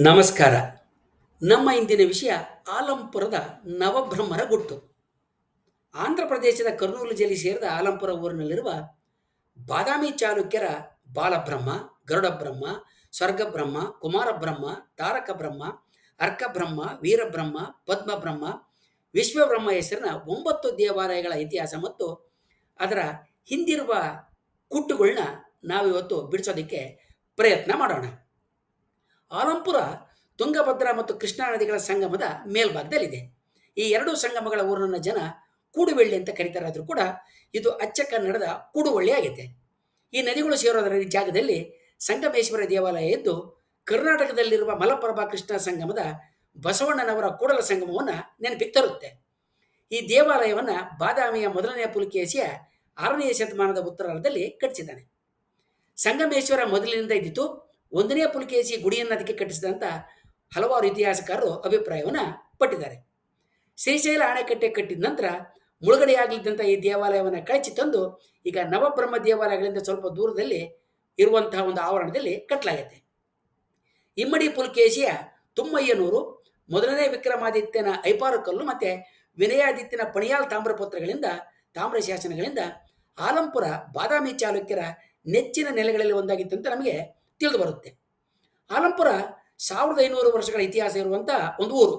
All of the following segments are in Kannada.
ನಮಸ್ಕಾರ. ನಮ್ಮ ಇಂದಿನ ವಿಷಯ ಆಲಂಪುರದ ನವಬ್ರಹ್ಮರ ಗುಟ್ಟು ಆಂಧ್ರ ಪ್ರದೇಶದ ಕರ್ನೂಲು ಜಿಲ್ಲೆ ಸೇರಿದ ಆಲಂಪುರ ಊರಿನಲ್ಲಿರುವ ಬಾದಾಮಿ ಚಾಲುಕ್ಯರ ಬಾಲಬ್ರಹ್ಮ, ಗರುಡಬ್ರಹ್ಮ, ಸ್ವರ್ಗಬ್ರಹ್ಮ, ಕುಮಾರಬ್ರಹ್ಮ ತಾರಕ ಬ್ರಹ್ಮ ಅರ್ಕಬ್ರಹ್ಮ, ವೀರಬ್ರಹ್ಮ, ಪದ್ಮಬ್ರಹ್ಮ, ವಿಶ್ವಬ್ರಹ್ಮ ಹೆಸರಿನ ಒಂಬತ್ತು ದೇವಾಲಯಗಳ ಇತಿಹಾಸ ಮತ್ತು ಅದರ ಹಿಂದಿರುವ ಕುಟ್ಟುಗಳನ್ನ ನಾವಿವತ್ತು ಬಿಡಿಸೋದಕ್ಕೆ ಪ್ರಯತ್ನ ಮಾಡೋಣ. ಆಲಂಪುರ, ತುಂಗಭದ್ರಾ ಮತ್ತು ಕೃಷ್ಣಾ ನದಿಗಳ ಸಂಗಮದ ಮೇಲ್ಭಾಗದಲ್ಲಿದೆ. ಈ ಎರಡೂ ಸಂಗಮಗಳ ಊರಿನ ಜನ ಕೂಡುವಳ್ಳಿ ಅಂತ ಕರೀತಾರಾದರೂ ಕೂಡ ಇದು ಅಚ್ಚ ಕನ್ನಡದ ಕೂಡುವಳ್ಳಿ ಆಗೈತೆ ಈ ನದಿಗಳು ಸೇರೋದರ ಈ ಜಾಗದಲ್ಲಿ ಸಂಗಮೇಶ್ವರ ದೇವಾಲಯ ಇದ್ದು, ಕರ್ನಾಟಕದಲ್ಲಿರುವ ಮಲಪ್ರಭಾ ಕೃಷ್ಣ ಸಂಗಮದ ಬಸವಣ್ಣನವರ ಕೂಡಲ ಸಂಗಮವನ್ನು ನೆನಪಿಗೆ ತರುತ್ತೆ. ಈ ದೇವಾಲಯವನ್ನು ಬಾದಾಮಿಯ ಮೊದಲನೆಯ ಪುಲಿಕೇಶಿಯ ಆರನೆಯ ಶತಮಾನದ ಉತ್ತರಾರ್ಧದಲ್ಲಿ ಕಟ್ಟಿಸಿದ್ದಾನೆ. ಸಂಗಮೇಶ್ವರ ಮೊದಲಿನಿಂದ ಇದ್ದಿತ್ತು ಒಂದನೇ ಪುಲಿಕೇಶಿ ಗುಡಿಯನ್ನು ಅದಕ್ಕೆ ಕಟ್ಟಿಸಿದಂಥ ಹಲವಾರು ಇತಿಹಾಸಕಾರರು ಅಭಿಪ್ರಾಯವನ್ನು ಪಟ್ಟಿದ್ದಾರೆ. ಶ್ರೀಶೈಲ ಅಣೆಕಟ್ಟೆ ಕಟ್ಟಿದ ನಂತರ ಮುಳುಗಡೆಯಾಗಲಿದ್ದಂಥ ಈ ದೇವಾಲಯವನ್ನು ಕಳಚಿ ತಂದು ಈಗ ನವಬ್ರಹ್ಮ ದೇವಾಲಯಗಳಿಂದ ಸ್ವಲ್ಪ ದೂರದಲ್ಲಿ ಇರುವಂತಹ ಒಂದು ಆವರಣದಲ್ಲಿ ಕಟ್ಟಲಾಗುತ್ತೆ ಇಮ್ಮಡಿ ಪುಲ್ಕೇಶಿಯ ತುಮ್ಮಯ್ಯನೂರು, ಮೊದಲನೇ ವಿಕ್ರಮಾದಿತ್ಯನ ಐಪಾರುಕಲ್ಲು ಮತ್ತು ವಿನಯಾದಿತ್ಯನ ಪಣಿಯಾಲ್ ತಾಮ್ರಪತ್ರಗಳಿಂದ ತಾಮ್ರ ಶಾಸನಗಳಿಂದ ಆಲಂಪುರ ಬಾದಾಮಿ ಚಾಲುಕ್ಯರ ನೆಚ್ಚಿನ ನೆಲೆಗಳಲ್ಲಿ ಒಂದಾಗಿತ್ತು ಅಂತ ನಮಗೆ ತಿಳಿದು ಬರುತ್ತೆ. ಆಲಂಪುರ ಸಾವಿರದ ಐನೂರು ವರ್ಷಗಳ ಇತಿಹಾಸ ಇರುವಂಥ ಒಂದು ಊರು.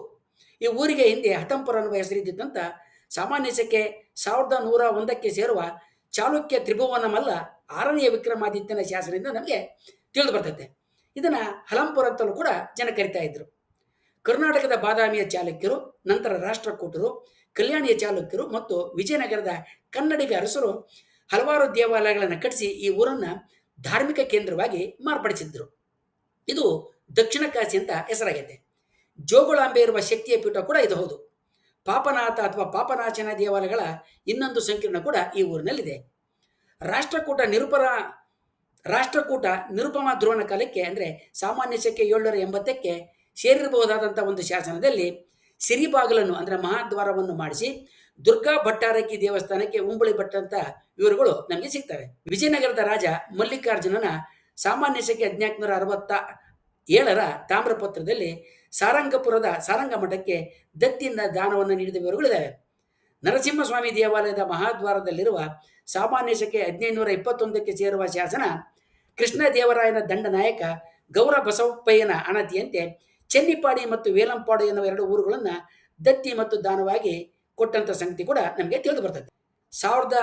ಈ ಊರಿಗೆ ಹಿಂದೆ ಹಟಂಪುರ ಅನ್ನುವ ಹೆಸರಿದ್ದಂಥ ಸಾಮಾನ್ಯ ಶಕೆ ಸಾವಿರದ ನೂರ ಒಂದಕ್ಕೆ ಸೇರುವ ಚಾಲುಕ್ಯ ತ್ರಿಭುವನ ಮಲ್ಲ ಆರನೆಯ ವಿಕ್ರಮಾದಿತ್ಯನ ಶಾಸನದಿಂದ ನಮಗೆ ತಿಳಿದು ಬರ್ತದೆ ಇದನ್ನು ಹಲಂಪುರ ಅಂತಲೂ ಕೂಡ ಜನ ಕರಿತಾ ಇದ್ರು. ಕರ್ನಾಟಕದ ಬಾದಾಮಿಯ ಚಾಲುಕ್ಯರು, ನಂತರ ರಾಷ್ಟ್ರಕೂಟರು, ಕಲ್ಯಾಣಿಯ ಚಾಲುಕ್ಯರು ಮತ್ತು ವಿಜಯನಗರದ ಕನ್ನಡಿಗ ಅರಸರು ಹಲವಾರು ದೇವಾಲಯಗಳನ್ನು ಕಟ್ಟಿಸಿ ಈ ಊರನ್ನು ಧಾರ್ಮಿಕ ಕೇಂದ್ರವಾಗಿ ಮಾರ್ಪಡಿಸಿದ್ರು. ಇದು ದಕ್ಷಿಣ ಕಾಶಿ ಅಂತ ಹೆಸರಾಗಿದೆ ಜೋಗುಳಾಂಬೆ ಇರುವ ಶಕ್ತಿಯ ಪೀಠ ಕೂಡ ಇದು ಹೌದು. ಪಾಪನಾಥ ಅಥವಾ ಪಾಪನಾಶನ ದೇವಾಲಯಗಳ ಇನ್ನೊಂದು ಸಂಕೀರ್ಣ ಕೂಡ ಈ ಊರಿನಲ್ಲಿದೆ. ರಾಷ್ಟ್ರಕೂಟ ನಿರುಪರ, ರಾಷ್ಟ್ರಕೂಟ ನಿರುಪಮ ಧ್ರುವನ ಕಾಲಕ್ಕೆ ಅಂದರೆ ಸಾಮಾನ್ಯ ಶಕೆ ಏಳ್ನೂರ ಎಂಬತ್ತಕ್ಕೆ ಸೇರಿರಬಹುದಾದಂಥ ಒಂದು ಶಾಸನದಲ್ಲಿ ಸಿರಿಬಾಗಲನ್ನು, ಅಂದರೆ ಮಹಾದ್ವಾರವನ್ನು ಮಾಡಿಸಿ ದುರ್ಗಾ ಭಟ್ಟಾರಕ್ಕಿ ದೇವಸ್ಥಾನಕ್ಕೆ ಉಂಬಳಿ ಭಟ್ಟಂತ ಇವರುಗಳು ನಮಗೆ ಸಿಗ್ತವೆ ವಿಜಯನಗರದ ರಾಜ ಮಲ್ಲಿಕಾರ್ಜುನನ ಸಾಮಾನ್ಯ ಶಕೆ ಹದಿನಾಲ್ಕುನೂರ ಅರವತ್ತ ಏಳರ ತಾಮ್ರಪತ್ರದಲ್ಲಿ ಸಾರಂಗಪುರದ ಸಾರಂಗ ಮಠಕ್ಕೆ ದತ್ತಿಯಿಂದ ದಾನವನ್ನು ನೀಡಿದ ವಿವರಗಳಿದ್ದಾವೆ ನರಸಿಂಹಸ್ವಾಮಿ ದೇವಾಲಯದ ಮಹಾದ್ವಾರದಲ್ಲಿರುವ ಸಾಮಾನ್ಯ ಶಕೆ ಹದಿನೈದುನೂರ ಇಪ್ಪತ್ತೊಂದಕ್ಕೆ ಸೇರುವ ಶಾಸನ ಕೃಷ್ಣ ದೇವರಾಯನ ದಂಡನಾಯಕ ಗೌರ ಬಸವಪ್ಪಯ್ಯನ ಅಣತಿಯಂತೆ ಚೆನ್ನಿಪಾಡಿ ಮತ್ತು ವೇಲಂಪಾಡಿ ಎನ್ನುವ ಎರಡು ಊರುಗಳನ್ನು ದತ್ತಿ ಮತ್ತು ದಾನವಾಗಿ ಕೊಟ್ಟಂಥ ಸಂಗತಿ ಕೂಡ ನಮಗೆ ತಿಳಿದು ಬರ್ತದೆ. ಸಾವಿರದ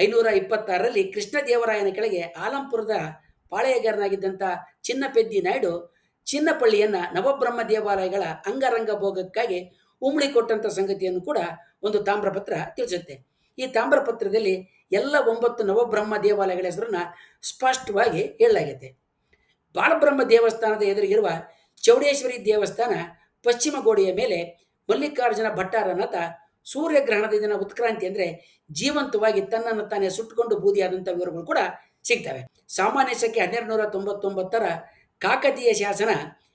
ಐನೂರ ಇಪ್ಪತ್ತಾರರಲ್ಲಿ ಕೃಷ್ಣದೇವರಾಯನ ಕೆಳಗೆ ಆಲಂಪುರದ ಪಾಳೆಯಗಾರನಾಗಿದ್ದಂಥ ಚಿನ್ನಪೆದ್ದಿ ನಾಯ್ಡು ಚಿನ್ನಪಳ್ಳಿಯನ್ನು ನವಬ್ರಹ್ಮ ದೇವಾಲಯಗಳ ಅಂಗರಂಗ ಭೋಗಕ್ಕಾಗಿ ಉಮ್ಳಿ ಕೊಟ್ಟಂಥ ಸಂಗತಿಯನ್ನು ಕೂಡ ಒಂದು ತಾಮ್ರಪತ್ರ ತಿಳಿಸುತ್ತೆ. ಈ ತಾಮ್ರಪತ್ರದಲ್ಲಿ ಎಲ್ಲ ಒಂಬತ್ತು ನವಬ್ರಹ್ಮ ದೇವಾಲಯಗಳ ಹೆಸರನ್ನು ಸ್ಪಷ್ಟವಾಗಿ ಹೇಳಲಾಗಿದೆ. ಬಾಲಬ್ರಹ್ಮ ದೇವಸ್ಥಾನದ ಎದುರಿಗಿರುವ ಚೌಡೇಶ್ವರಿ ದೇವಸ್ಥಾನ ಪಶ್ಚಿಮ ಗೋಡೆಯ ಮೇಲೆ ಮಲ್ಲಿಕಾರ್ಜುನ ಭಟ್ಟಾರನಾಥ ಸೂರ್ಯಗ್ರಹಣದ ದಿನ ಉತ್ಕ್ರಾಂತಿ ಅಂದರೆ ಜೀವಂತವಾಗಿ ತನ್ನನ್ನು ತಾನೇ ಸುಟ್ಟುಕೊಂಡು ಬೂದಿಯಾದಂಥ ವಿವರಗಳು ಕೂಡ ಸಿಗ್ತವೆ. ಸಾಮಾನ್ಯ ಸಂಖ್ಯೆ ಹನ್ನೆರಡು ನೂರ ತೊಂಬತ್ತೊಂಬತ್ತರ ಕಾಕತೀಯ ಶಾಸನ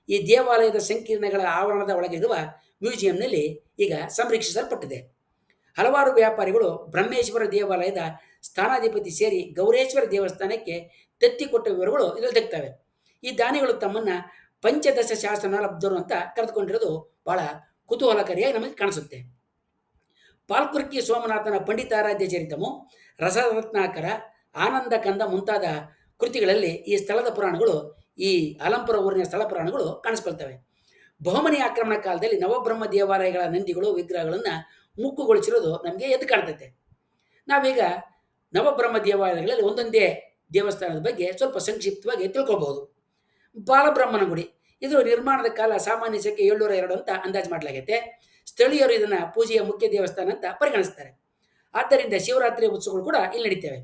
ಈ ದೇವಾಲಯದ ಸಂಕೀರ್ಣಗಳ ಆವರಣದ ಒಳಗಿರುವ ಮ್ಯೂಸಿಯಂನಲ್ಲಿ ಈಗ ಸಂರಕ್ಷಿಸಲ್ಪಟ್ಟಿದೆ. ಹಲವಾರು ವ್ಯಾಪಾರಿಗಳು ಬ್ರಹ್ಮೇಶ್ವರ ದೇವಾಲಯದ ಸ್ಥಾನಾಧಿಪತಿ ಸೇರಿ ಗೌರೇಶ್ವರ ದೇವಸ್ಥಾನಕ್ಕೆ ತತ್ತಿ ಕೊಟ್ಟ ವಿವರಗಳು ಇದರಲ್ಲಿ ತೆಗ್ತವೆ ಈ ದಾನಿಗಳು ತಮ್ಮನ್ನು ಪಂಚದಶ ಶಾಸನ ಲಬ್ಧರು ಅಂತ ಕರೆದುಕೊಂಡಿರೋದು ಬಹಳ ಕುತೂಹಲಕಾರಿಯಾಗಿ ನಮಗೆ ಕಾಣಿಸುತ್ತೆ. ಪಾಲ್ಕುರ್ಕಿ ಸೋಮನಾಥನ ಪಂಡಿತಾರಾಧ್ಯ ಚರಿತಮು, ರಸರತ್ನಾಕರ ಆನಂದ ಕಂದ ಮುಂತಾದ ಕೃತಿಗಳಲ್ಲಿ ಈ ಸ್ಥಳದ ಪುರಾಣಗಳು, ಈ ಅಲಂಪುರ ಊರಿನ ಸ್ಥಳ ಪುರಾಣಗಳು ಕಾಣಿಸ್ಕೊಳ್ತವೆ. ಬಹುಮನಿ ಆಕ್ರಮಣ ಕಾಲದಲ್ಲಿ ನವಬ್ರಹ್ಮ ದೇವಾಲಯಗಳ ನಂದಿಗಳು, ವಿಗ್ರಹಗಳನ್ನು ಮುಕ್ಕುಗೊಳಿಸಿರೋದು ನಮಗೆ ಎದ್ದು ಕಾಣ್ತೈತೆ. ನಾವೀಗ ನವಬ್ರಹ್ಮ ದೇವಾಲಯಗಳಲ್ಲಿ ಒಂದೊಂದೇ ದೇವಸ್ಥಾನದ ಬಗ್ಗೆ ಸ್ವಲ್ಪ ಸಂಕ್ಷಿಪ್ತವಾಗಿ ತಿಳ್ಕೊಬಹುದು ಬಾಲಬ್ರಹ್ಮನ ಗುಡಿ ಇದು ನಿರ್ಮಾಣದ ಕಾಲ ಸಾಮಾನ್ಯ ಸಂಖ್ಯೆ ಏಳ್ನೂರ ಎರಡು ಅಂತ ಅಂದಾಜು ಮಾಡಲಾಗೈತೆ. ಸ್ಥಳೀಯರು ಇದನ್ನು ಪೂಜೆಯ ಮುಖ್ಯ ದೇವಸ್ಥಾನ ಅಂತ ಪರಿಗಣಿಸ್ತಾರೆ. ಆದ್ದರಿಂದ ಶಿವರಾತ್ರಿ ಉತ್ಸವಗಳು ಕೂಡ ಇಲ್ಲಿ ನಡೀತವೆ.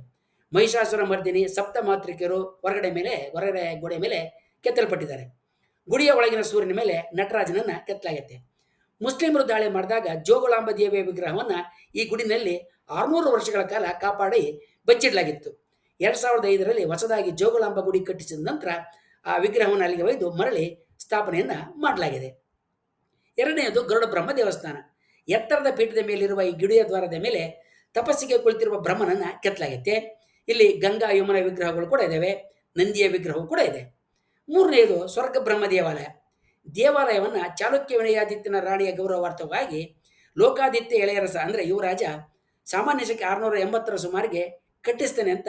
ಮಹಿಷಾಸುರ ಮರ್ದಿನಿ, ಸಪ್ತ ಮಾತೃಕೆಯರು ಹೊರಗಡೆ ಮೇಲೆ, ಹೊರಗಡೆ ಗೋಡೆ ಮೇಲೆ ಕೆತ್ತಲ್ಪಟ್ಟಿದ್ದಾರೆ. ಗುಡಿಯ ಒಳಗಿನ ಸೂರ್ಯನ ಮೇಲೆ ನಟರಾಜನನ್ನು ಕೆತ್ತಲಾಗುತ್ತೆ ಮುಸ್ಲಿಮರು ದಾಳಿ ಮಾಡಿದಾಗ ಜೋಗುಲಾಂಬ ದೇವಿಯ ವಿಗ್ರಹವನ್ನು ಈ ಗುಡಿನಲ್ಲಿ ಆರುನೂರು ವರ್ಷಗಳ ಕಾಲ ಕಾಪಾಡಿ ಬಚ್ಚಿಡಲಾಗಿತ್ತು. ಎರಡು ಸಾವಿರದ ಐದರಲ್ಲಿ ಹೊಸದಾಗಿ ಜೋಗುಲಾಂಬ ಗುಡಿ ಕಟ್ಟಿಸಿದ ನಂತರ ಆ ವಿಗ್ರಹವನ್ನು ಅಲ್ಲಿಗೆ ಒಯ್ದು ಮರಳಿ ಸ್ಥಾಪನೆಯನ್ನು ಮಾಡಲಾಗಿದೆ. ಎರಡನೆಯದು ಗರುಡ ಬ್ರಹ್ಮ ದೇವಸ್ಥಾನ. ಎತ್ತರದ ಪೀಠದ ಮೇಲಿರುವ ಈ ಗಿಡಿಯ ದ್ವಾರದ ಮೇಲೆ ತಪಸ್ಸಿಗೆ ಕುಳಿತಿರುವ ಬ್ರಹ್ಮನನ್ನ ಕೆತ್ತಲಾಗೈತೆ ಇಲ್ಲಿ ಗಂಗಾ ಯಮುನ ವಿಗ್ರಹಗಳು ಕೂಡ ಇದ್ದಾವೆ ನಂದಿಯ ವಿಗ್ರಹವು ಕೂಡ ಇದೆ. ಮೂರನೆಯದು ಸ್ವರ್ಗ ಬ್ರಹ್ಮ ದೇವಾಲಯ. ದೇವಾಲಯವನ್ನು ಚಾಲುಕ್ಯ ವಿನಯಾದಿತ್ಯನ ರಾಣಿಯ ಗೌರವಾರ್ಥವಾಗಿ ಲೋಕಾದಿತ್ಯ ಎಳೆಯರಸ ಅಂದರೆ ಯುವರಾಜ ಸಾಮಾನ್ಯ ಶಕ್ಕೆ ಆರುನೂರ ಎಂಬತ್ತರ ಸುಮಾರಿಗೆ ಕಟ್ಟಿಸ್ತೇನೆ ಅಂತ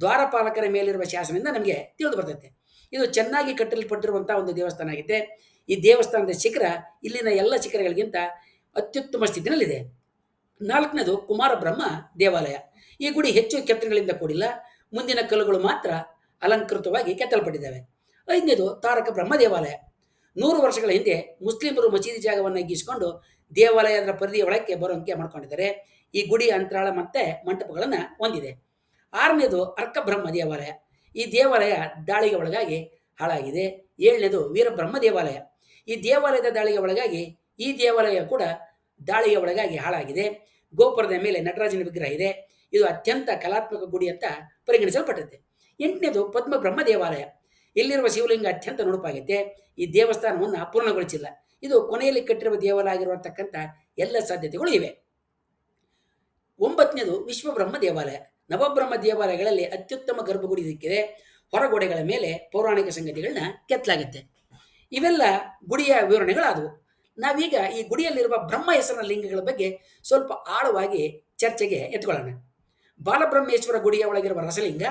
ದ್ವಾರಪಾಲಕರ ಮೇಲಿರುವ ಶಾಸನದಿಂದ ನಮಗೆ ತಿಳಿದು ಬರ್ತೈತೆ. ಇದು ಚೆನ್ನಾಗಿ ಕಟ್ಟಲ್ಪಟ್ಟಿರುವಂಥ ಒಂದು ದೇವಸ್ಥಾನ ಆಗಿದೆ. ಈ ದೇವಸ್ಥಾನದ ಶಿಖರ ಇಲ್ಲಿನ ಎಲ್ಲ ಶಿಖರಗಳಿಗಿಂತ ಅತ್ಯುತ್ತಮ ಸ್ಥಿತಿನಲ್ಲಿದೆ. ನಾಲ್ಕನೇದು ಕುಮಾರ ಬ್ರಹ್ಮ ದೇವಾಲಯ. ಈ ಗುಡಿ ಹೆಚ್ಚು ಕೆತ್ತನೆಗಳಿಂದ ಕೂಡಿಲ್ಲ. ಮುಂದಿನ ಕಲ್ಲುಗಳು ಮಾತ್ರ ಅಲಂಕೃತವಾಗಿ ಕೆತ್ತಲ್ಪಟ್ಟಿದ್ದಾವೆ. ಐದನೇದು ತಾರಕ ಬ್ರಹ್ಮ ದೇವಾಲಯ. ನೂರು ವರ್ಷಗಳ ಹಿಂದೆ ಮುಸ್ಲಿಮರು ಮಸೀದಿ ಜಾಗವನ್ನು ಗೀಸ್ಕೊಂಡು ದೇವಾಲಯದ ಪರಿಧಿಯ ಒಳಕ್ಕೆ ಬರೋಂಕೆ ಮಾಡ್ಕೊಂಡಿದ್ದಾರೆ. ಈ ಗುಡಿ ಅಂತರಾಳ ಮತ್ತೆ ಮಂಟಪಗಳನ್ನು ಹೊಂದಿದೆ. ಆರನೇದು ಅರ್ಕಬ್ರಹ್ಮ ದೇವಾಲಯ. ಈ ದೇವಾಲಯ ದಾಳಿಗೆ ಒಳಗಾಗಿ ಹಾಳಾಗಿದೆ. ಏಳನೇದು ವೀರಬ್ರಹ್ಮ ದೇವಾಲಯ. ಈ ದೇವಾಲಯದ ದಾಳಿಗೆ ಒಳಗಾಗಿ, ಈ ದೇವಾಲಯ ಕೂಡ ದಾಳಿಗೆ ಒಳಗಾಗಿ ಹಾಳಾಗಿದೆ. ಗೋಪುರದ ಮೇಲೆ ನಟರಾಜನ ವಿಗ್ರಹ ಇದೆ. ಇದು ಅತ್ಯಂತ ಕಲಾತ್ಮಕ ಗುಡಿ ಅಂತ ಪರಿಗಣಿಸಲ್ಪಟ್ಟಿದೆ. ಎಂಟನೇದು ಪದ್ಮ ಬ್ರಹ್ಮ ದೇವಾಲಯ. ಇಲ್ಲಿರುವ ಶಿವಲಿಂಗ ಅತ್ಯಂತ ನುಣುಪಾಗಿದೆ ಈ ದೇವಸ್ಥಾನವನ್ನು ಅಪೂರ್ಣಗೊಳಿಸಿಲ್ಲ. ಇದು ಕೊನೆಯಲ್ಲಿ ಕಟ್ಟಿರುವ ದೇವಾಲಯ ಆಗಿರುವಂತಕ್ಕಂಥ ಎಲ್ಲ ಸಾಧ್ಯತೆಗಳು ಇವೆ. ಒಂಬತ್ತನೇದು ವಿಶ್ವಬ್ರಹ್ಮ ದೇವಾಲಯ. ನವಬ್ರಹ್ಮ ದೇವಾಲಯಗಳಲ್ಲಿ ಅತ್ಯುತ್ತಮ ಗರ್ಭಗುಡಿ ಸಿಕ್ಕಿದೆ. ಹೊರಗೋಡೆಗಳ ಮೇಲೆ ಪೌರಾಣಿಕ ಸಂಗತಿಗಳನ್ನ ಕೆತ್ತಲಾಗುತ್ತೆ. ಇವೆಲ್ಲ ಗುಡಿಯ ವಿವರಣೆಗಳಾದವು. ನಾವೀಗ ಈ ಗುಡಿಯಲ್ಲಿರುವ ಬ್ರಹ್ಮ ಹೆಸರಿನ ಲಿಂಗಗಳ ಬಗ್ಗೆ ಸ್ವಲ್ಪ ಆಳವಾಗಿ ಚರ್ಚೆಗೆ ಎತ್ಕೊಳ್ಳೋಣ. ಬಾಲಬ್ರಹ್ಮೇಶ್ವರ ಗುಡಿಯ ಒಳಗಿರುವ ರಸಲಿಂಗ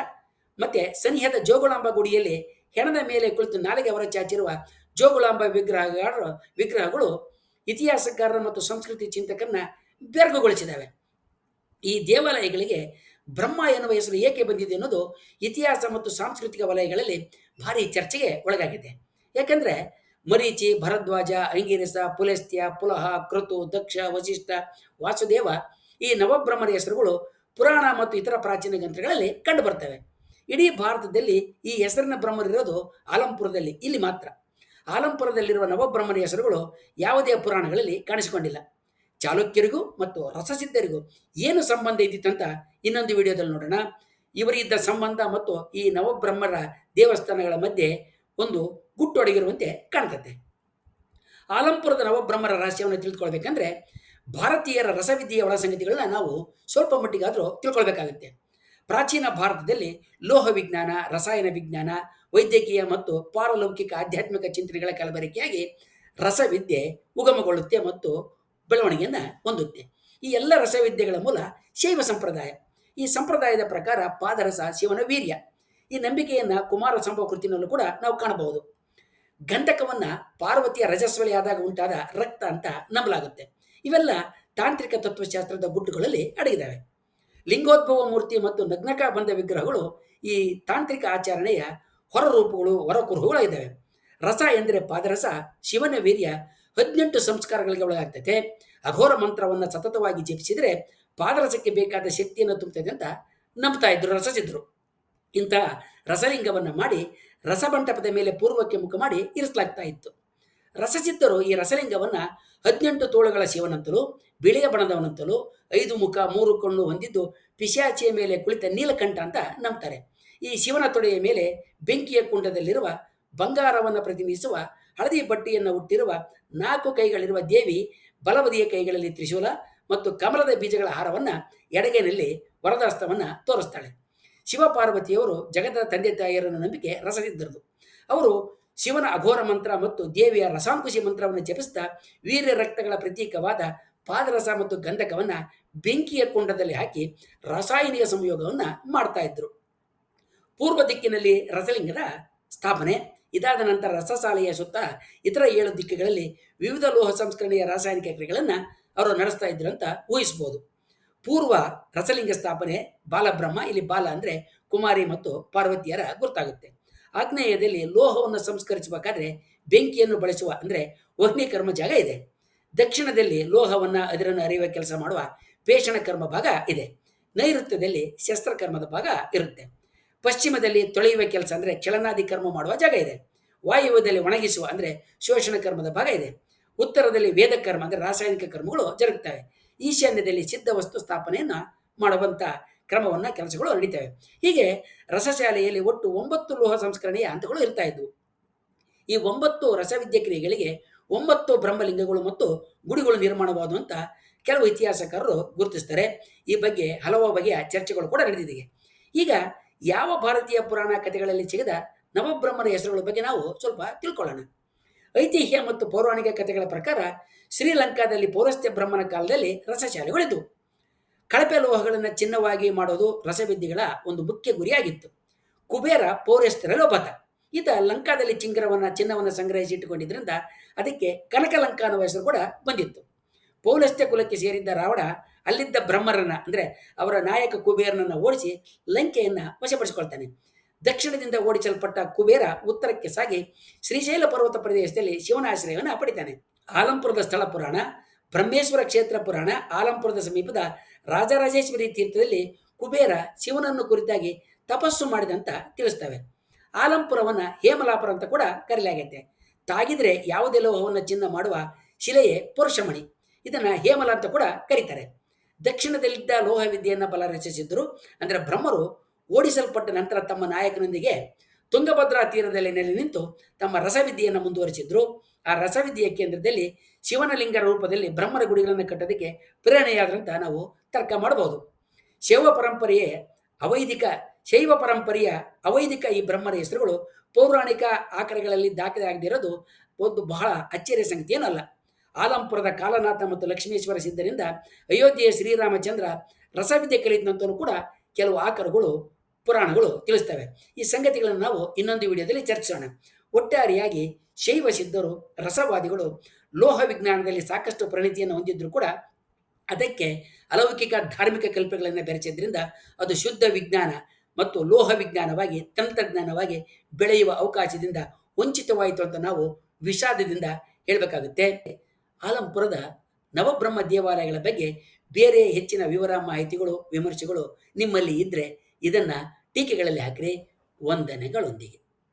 ಮತ್ತೆ ಸನಿಹದ ಜೋಗುಳಾಂಬ ಗುಡಿಯಲ್ಲಿ ಹೆಣದ ಮೇಲೆ ಕುಳಿತು ನಾಲಿಗೆ ಅವರ ಚಾಚಿರುವ ಜೋಗುಳಾಂಬ ವಿಗ್ರಹ ವಿಗ್ರಹಗಳು ಇತಿಹಾಸಕಾರರ ಮತ್ತು ಸಂಸ್ಕೃತಿ ಚಿಂತಕರನ್ನ ಬೆರಗುಗೊಳಿಸಿದ್ದಾವೆ. ಈ ದೇವಾಲಯಗಳಿಗೆ ಬ್ರಹ್ಮ ಎನ್ನುವ ಹೆಸರು ಏಕೆ ಬಂದಿದೆ ಅನ್ನೋದು ಇತಿಹಾಸ ಮತ್ತು ಸಾಂಸ್ಕೃತಿಕ ವಲಯಗಳಲ್ಲಿ ಭಾರಿ ಚರ್ಚೆಗೆ ಒಳಗಾಗಿದೆ. ಯಾಕಂದ್ರೆ ಮರೀಚಿ, ಭರದ್ವಾಜ ಅಂಗಿರಸ ಪುಲಸ್ತ್ಯ, ಪುಲಹ, ಕೃತು, ದಕ್ಷ ವಶಿಷ್ಠ ವಾಸುದೇವ ಈ ನವಬ್ರಹ್ಮರ ಹೆಸರುಗಳು ಪುರಾಣ ಮತ್ತು ಇತರ ಪ್ರಾಚೀನ ಗ್ರಂಥಗಳಲ್ಲಿ ಕಂಡು ಬರ್ತವೆ. ಇಡೀ ಭಾರತದಲ್ಲಿ ಈ ಹೆಸರಿನ ಬ್ರಹ್ಮರಿರೋದು ಆಲಂಪುರದಲ್ಲಿ, ಇಲ್ಲಿ ಮಾತ್ರ. ಆಲಂಪುರದಲ್ಲಿರುವ ನವಬ್ರಹ್ಮರ ಹೆಸರುಗಳು ಯಾವುದೇ ಪುರಾಣಗಳಲ್ಲಿ ಕಾಣಿಸಿಕೊಂಡಿಲ್ಲ. ಚಾಲುಕ್ಯರಿಗೂ ಮತ್ತು ರಸಸಿದ್ಧರಿಗೂ ಏನು ಸಂಬಂಧ ಇದ್ದಿತ್ತಂತ ಇನ್ನೊಂದು ವಿಡಿಯೋದಲ್ಲಿ ನೋಡೋಣ. ಇವರಿದ್ದ ಸಂಬಂಧ ಮತ್ತು ಈ ನವಬ್ರಹ್ಮರ ದೇವಸ್ಥಾನಗಳ ಮಧ್ಯೆ ಒಂದು ಗುಟ್ಟೊಡಗಿರುವಂತೆ ಕಾಣ್ತದೆ. ಆಲಂಪುರದ ನವಬ್ರಹ್ಮರ ರಹಸ್ಯವನ್ನು ತಿಳಿದುಕೊಳ್ಬೇಕಂದ್ರೆ ಭಾರತೀಯರ ರಸವಿದ್ಯೆಯ ಒಳ ಸಂಗತಿಗಳನ್ನ ನಾವು ಸ್ವಲ್ಪ ಮಟ್ಟಿಗಾದರೂ ತಿಳ್ಕೊಳ್ಬೇಕಾಗುತ್ತೆ. ಪ್ರಾಚೀನ ಭಾರತದಲ್ಲಿ ಲೋಹ ವಿಜ್ಞಾನ ರಸಾಯನ ವಿಜ್ಞಾನ, ವೈದ್ಯಕೀಯ ಮತ್ತು ಪಾರಲೌಕಿಕ ಆಧ್ಯಾತ್ಮಿಕ ಚಿಂತನೆಗಳ ಕಲಬೆರಕೆಯಾಗಿ ರಸವಿದ್ಯೆ ಉಗಮಗೊಳ್ಳುತ್ತೆ ಮತ್ತು ಬೆಳವಣಿಗೆಯನ್ನು ಹೊಂದುತ್ತೆ. ಈ ಎಲ್ಲ ರಸವಿದ್ಯೆಗಳ ಮೂಲ ಶೈವ ಸಂಪ್ರದಾಯ. ಈ ಸಂಪ್ರದಾಯದ ಪ್ರಕಾರ ಪಾದರಸ, ಶಿವನ ವೀರ್ಯ. ಈ ನಂಬಿಕೆಯನ್ನ ಕುಮಾರ ಸಂಭವ ಕೃತಿಯಲ್ಲೂ ಕೂಡ ನಾವು ಕಾಣಬಹುದು. ಗಂಧಕವನ್ನ ಪಾರ್ವತಿಯ ರಜಸ್ವಳಿಯಾದಾಗ ಉಂಟಾದ ರಕ್ತ ಅಂತ ನಂಬಲಾಗುತ್ತೆ. ಇವೆಲ್ಲ ತಾಂತ್ರಿಕ ತತ್ವಶಾಸ್ತ್ರದ ಗುಟ್ಟುಗಳಲ್ಲಿ ಅಡಗಿದ್ದಾವೆ. ಲಿಂಗೋದ್ಭವ ಮೂರ್ತಿ ಮತ್ತು ನಗ್ನಕ ಬಂದ ವಿಗ್ರಹಗಳು ಈ ತಾಂತ್ರಿಕ ಆಚರಣೆಯ ಹೊರರೂಪಗಳು, ಹೊರಕುರುಹುಗಳಾಗಿದ್ದಾವೆ. ರಸ ಎಂದರೆ ಪಾದರಸ, ಶಿವನ ವೀರ್ಯ ಹದಿನೆಂಟು ಸಂಸ್ಕಾರಗಳಿಗೆ ಒಳಗಾಗ್ತೈತೆ. ಅಘೋರ ಮಂತ್ರವನ್ನು ಸತತವಾಗಿ ಜಪಿಸಿದರೆ ಪಾದರಸಕ್ಕೆ ಬೇಕಾದ ಶಕ್ತಿಯನ್ನು ತುಂಬುತ್ತದೆ ಅಂತ ನಂಬ್ತಾ ಇದ್ರು, ರಸಸಿದ್ರು. ಇಂತಹ ರಸಲಿಂಗವನ್ನು ಮಾಡಿ, ರಸಮಂಟಪದ ಮೇಲೆ ಪೂರ್ವಕ್ಕೆ ಮುಖ ಮಾಡಿ ಇರಿಸಲಾಗ್ತಾ ಇತ್ತು. ರಸಸಿದ್ಧರು ಈ ರಸಲಿಂಗವನ್ನು ಹದಿನೆಂಟು ತೋಳುಗಳ ಶಿವನಂತಲೂ, ಬಿಳಿಯ ಬಣದವನಂತಲೂ, ಐದು ಮುಖ, ಮೂರು ಕಣ್ಣು ಹೊಂದಿದ್ದು ಪಿಶಾಚಿಯ ಮೇಲೆ ಕುಳಿತ ನೀಲಕಂಠ ಅಂತ ನಂಬ್ತಾರೆ. ಈ ಶಿವನ ತೊಡೆಯ ಮೇಲೆ ಬೆಂಕಿಯ ಕುಂಡದಲ್ಲಿರುವ ಬಂಗಾರವನ್ನು ಪ್ರತಿನಿಧಿಸುವ ಹಳದಿ ಬಟ್ಟೆಯನ್ನು ಹುಟ್ಟಿರುವ ನಾಲ್ಕು ಕೈಗಳಿರುವ ದೇವಿ ಬಲಬದಿಯ ಕೈಗಳಲ್ಲಿ ತ್ರಿಶೂಲ ಮತ್ತು ಕಮಲದ ಬೀಜಗಳ ಹಾರವನ್ನು ಎಡಗೈನಲ್ಲಿ ವರದಾಸ್ತವನ್ನು ತೋರಿಸ್ತಾಳೆ. ಶಿವಪಾರ್ವತಿಯವರು ಜಗದ ತಂದೆ ತಾಯಿಯರನ್ನು ನಂಬಿಕೆ ರಸಸಿದ್ಧರದು. ಅವರು ಶಿವನ ಅಘೋರ ಮಂತ್ರ ಮತ್ತು ದೇವಿಯ ರಸಾಂಕುಶಿ ಮಂತ್ರವನ್ನು ಜಪಿಸ್ತಾ ವೀರ್ಯ ರಕ್ತಗಳ ಪ್ರತೀಕವಾದ ಪಾದರಸ ಮತ್ತು ಗಂಧಕವನ್ನು ಬೆಂಕಿಯ ಕುಂಡದಲ್ಲಿ ಹಾಕಿ ರಾಸಾಯನಿಕ ಸಂಯೋಗವನ್ನು ಮಾಡ್ತಾ ಇದ್ರು. ಪೂರ್ವ ದಿಕ್ಕಿನಲ್ಲಿ ರಸಲಿಂಗದ ಸ್ಥಾಪನೆ ಇದಾದ ನಂತರ ರಸಸಾಲೆಯ ಸುತ್ತ ಇತರ ಏಳು ದಿಕ್ಕುಗಳಲ್ಲಿ ವಿವಿಧ ಲೋಹ ಸಂಸ್ಕರಣೆಯ ರಾಸಾಯನಿಕ ಕ್ರಿಯೆಗಳನ್ನು ಅವರು ನಡೆಸ್ತಾ ಇದ್ರು ಅಂತ ಊಹಿಸ್ಬೋದು. ಪೂರ್ವ ರಸಲಿಂಗ ಸ್ಥಾಪನೆ ಬಾಲಬ್ರಹ್ಮ, ಇಲ್ಲಿ ಬಾಲ ಅಂದರೆ ಕುಮಾರಿ ಮತ್ತು ಪಾರ್ವತಿಯರ ಗುರ್ತಾಗುತ್ತೆ. ಆಗ್ನೇಯದಲ್ಲಿ ಲೋಹವನ್ನು ಸಂಸ್ಕರಿಸಬೇಕಾದ್ರೆ ಬೆಂಕಿಯನ್ನು ಬಳಸುವ ಅಂದರೆ ವಹ್ನಿ ಕರ್ಮ ಜಾಗ ಇದೆ. ದಕ್ಷಿಣದಲ್ಲಿ ಲೋಹವನ್ನು ಅದರನ್ನು ಅರಿಯುವ ಕೆಲಸ ಮಾಡುವ ಪೇಷಣ ಕರ್ಮ ಭಾಗ ಇದೆ. ನೈಋತ್ಯದಲ್ಲಿ ಶಸ್ತ್ರಕರ್ಮದ ಭಾಗ ಇರುತ್ತೆ. ಪಶ್ಚಿಮದಲ್ಲಿ ತೊಳೆಯುವ ಕೆಲಸ ಅಂದರೆ ಚಲನಾದಿ ಕರ್ಮ ಮಾಡುವ ಜಾಗ ಇದೆ. ವಾಯುವ್ಯದಲ್ಲಿ ಒಣಗಿಸುವ ಅಂದರೆ ಶೋಷಣ ಕರ್ಮದ ಭಾಗ ಇದೆ. ಉತ್ತರದಲ್ಲಿ ವೇದ ಕರ್ಮ ಅಂದರೆ ರಾಸಾಯನಿಕ ಕರ್ಮಗಳು ಜರುಗುತ್ತವೆ. ಈಶಾನ್ಯದಲ್ಲಿ ಸಿದ್ಧ ವಸ್ತು ಸ್ಥಾಪನೆಯನ್ನು ಮಾಡುವಂಥ ಕ್ರಮವನ್ನು ಕೆಲಸಗಳು ನಡೀತವೆ. ಹೀಗೆ ರಸಶಾಲೆಯಲ್ಲಿ ಒಟ್ಟು ಒಂಬತ್ತು ಲೋಹ ಸಂಸ್ಕರಣೆಯ ಹಂತಗಳು ಇರ್ತಾ ಇದ್ವು. ಈ ಒಂಬತ್ತು ರಸವಿದ್ಯೆ ಕ್ರಿಯೆಗಳಿಗೆ ಒಂಬತ್ತು ಬ್ರಹ್ಮಲಿಂಗಗಳು ಮತ್ತು ಗುಡಿಗಳು ನಿರ್ಮಾಣವಾದವು ಅಂತ ಕೆಲವು ಇತಿಹಾಸಕಾರರು ಗುರುತಿಸ್ತಾರೆ. ಈ ಬಗ್ಗೆ ಹಲವು ಬಗೆಯ ಚರ್ಚೆಗಳು ಕೂಡ ನಡೆದಿದೆ. ಈಗ ಯಾವ ಭಾರತೀಯ ಪುರಾಣ ಕಥೆಗಳಲ್ಲಿ ಸಿಗದ ನವಬ್ರಹ್ಮನ ಹೆಸರುಗಳ ಬಗ್ಗೆ ನಾವು ಸ್ವಲ್ಪ ತಿಳ್ಕೊಳ್ಳೋಣ. ಐತಿಹ್ಯ ಮತ್ತು ಪೌರಾಣಿಕ ಕಥೆಗಳ ಪ್ರಕಾರ ಶ್ರೀಲಂಕಾದಲ್ಲಿ ಪೌರಸ್ತ್ಯ ಬ್ರಹ್ಮನ ಕಾಲದಲ್ಲಿ ರಸಶಾಲೆಗಳಿದ್ದವು ಕಳಪೆ ಲೋಹಗಳನ್ನು ಚಿನ್ನವಾಗಿ ಮಾಡೋದು ರಸವಿದ್ಯೆಗಳ ಒಂದು ಮುಖ್ಯ ಗುರಿಯಾಗಿತ್ತು. ಕುಬೇರ ಪೌರಸ್ತ್ಯರಲ್ಲಿ ಒಬ್ಬತ. ಈತ ಲಂಕಾದಲ್ಲಿ ಚಿಂಗರವನ್ನು, ಚಿನ್ನವನ್ನು ಸಂಗ್ರಹಿಸಿ ಇಟ್ಟುಕೊಂಡಿದ್ದರಿಂದ ಅದಕ್ಕೆ ಕನಕ ಲಂಕಾ ಅನ್ನುವ ಹೆಸರು ಕೂಡ ಬಂದಿತ್ತು. ಪೌಲಸ್ತ್ಯ ಕುಲಕ್ಕೆ ಸೇರಿದ್ದ ರಾವಣ ಅಲ್ಲಿದ್ದ ಬ್ರಹ್ಮರನ್ನ, ಅಂದರೆ ಅವರ ನಾಯಕ ಕುಬೇರನನ್ನ ಓಡಿಸಿ ಲಂಕೆಯನ್ನ ವಶಪಡಿಸಿಕೊಳ್ತಾನೆ. ದಕ್ಷಿಣದಿಂದ ಓಡಿಸಲ್ಪಟ್ಟ ಕುಬೇರ ಉತ್ತರಕ್ಕೆ ಸಾಗಿ ಶ್ರೀಶೈಲ ಪರ್ವತ ಪ್ರದೇಶದಲ್ಲಿ ಶಿವನ ಆಶ್ರಯವನ್ನು ಪಡಿತಾನೆ. ಆಲಂಪುರದ ಸ್ಥಳ ಪುರಾಣ, ಬ್ರಹ್ಮೇಶ್ವರ ಕ್ಷೇತ್ರ ಪುರಾಣ, ಆಲಂಪುರದ ಸಮೀಪದ ರಾಜರಾಜೇಶ್ವರಿ ತೀರ್ಥದಲ್ಲಿ ಕುಬೇರ ಶಿವನನ್ನು ಕುರಿತಾಗಿ ತಪಸ್ಸು ಮಾಡಿದಂತ ತಿಳಿಸ್ತವೆ. ಆಲಂಪುರವನ್ನ ಹೇಮಲಾಪುರ ಅಂತ ಕೂಡ ಕರೆಯಲಾಗೈತೆ ತಾಗಿದ್ರೆ ಯಾವುದೇ ಲೋಹವನ್ನು ಚಿನ್ನ ಮಾಡುವ ಶಿಲೆಯೇ ಪುರುಷಮಣಿ. ಇದನ್ನು ಹೇಮಲ ಅಂತ ಕೂಡ ಕರೀತಾರೆ. ದಕ್ಷಿಣದಲ್ಲಿದ್ದ ಲೋಹ ವಿದ್ಯೆಯನ್ನು ಬಲ ರಚಿಸಿದ್ರು. ಅಂದರೆ ಬ್ರಹ್ಮರು ಓಡಿಸಲ್ಪಟ್ಟ ನಂತರ ತಮ್ಮ ನಾಯಕನೊಂದಿಗೆ ತುಂಗಭದ್ರಾ ತೀರದಲ್ಲಿ ನೆಲೆ ನಿಂತು ತಮ್ಮ ರಸವಿದ್ಯೆಯನ್ನು ಮುಂದುವರಿಸಿದ್ರು. ಆ ರಸವಿದ್ಯೆಯ ಕೇಂದ್ರದಲ್ಲಿ ಶಿವನಲಿಂಗರ ರೂಪದಲ್ಲಿ ಬ್ರಹ್ಮರ ಗುಡಿಗಳನ್ನು ಕಟ್ಟೋದಕ್ಕೆ ಪ್ರೇರಣೆಯಾದಂತ ನಾವು ತರ್ಕ ಮಾಡಬಹುದು ಶೈವ ಪರಂಪರೆಯೇ ಅವೈದಿಕ, ಶೈವ ಪರಂಪರೆಯ ಅವೈದಿಕ ಈ ಬ್ರಹ್ಮರ ಹೆಸರುಗಳು ಪೌರಾಣಿಕ ಆಕರಗಳಲ್ಲಿ ದಾಖಲೆ ಆಗದಿರೋದು ಒಂದು ಬಹಳ ಅಚ್ಚರಿಯ ಸಂಗತಿ ಏನಲ್ಲ ಆಲಂಪುರದ ಕಾಲನಾಥ ಮತ್ತು ಲಕ್ಷ್ಮೇಶ್ವರ ಸಿದ್ಧರಿಂದ ಅಯೋಧ್ಯೆಯ ಶ್ರೀರಾಮಚಂದ್ರ ರಸವಿದ್ಯೆ ಕಲಿತಂತಲೂ ಕೂಡ ಕೆಲವು ಆಕರಗಳು, ಪುರಾಣಗಳು ತಿಳಿಸ್ತವೆ. ಈ ಸಂಗತಿಗಳನ್ನು ನಾವು ಇನ್ನೊಂದು ವಿಡಿಯೋದಲ್ಲಿ ಚರ್ಚಿಸೋಣ. ಒಟ್ಟಾರೆಯಾಗಿ ಶೈವ ಸಿದ್ಧರು, ರಸವಾದಿಗಳು, ಲೋಹ ವಿಜ್ಞಾನದಲ್ಲಿ ಸಾಕಷ್ಟು ಪ್ರಣಿತಿಯನ್ನು ಹೊಂದಿದ್ರು ಕೂಡ ಅದಕ್ಕೆ ಅಲೌಕಿಕ ಧಾರ್ಮಿಕ ಕಲ್ಪಗಳನ್ನು ಬೆರೆಸಿದ್ರಿಂದ ಅದು ಶುದ್ಧ ವಿಜ್ಞಾನ ಮತ್ತು ಲೋಹ ವಿಜ್ಞಾನವಾಗಿ, ತಂತ್ರಜ್ಞಾನವಾಗಿ ಬೆಳೆಯುವ ಅವಕಾಶದಿಂದ ವಂಚಿತವಾಯಿತು ಅಂತ ನಾವು ವಿಷಾದದಿಂದ ಹೇಳಬೇಕಾಗುತ್ತೆ. ಆಲಂಪುರದ ನವಬ್ರಹ್ಮ ದೇವಾಲಯಗಳ ಬಗ್ಗೆ ಬೇರೆ ಹೆಚ್ಚಿನ ವಿವರ, ಮಾಹಿತಿಗಳು, ವಿಮರ್ಶೆಗಳು ನಿಮ್ಮಲ್ಲಿ ಇದ್ದರೆ ಇದನ್ನು ಟೀಕೆಗಳಲ್ಲಿ ಹಾಕಿರಿ. ವಂದನೆಗಳೊಂದಿಗೆ.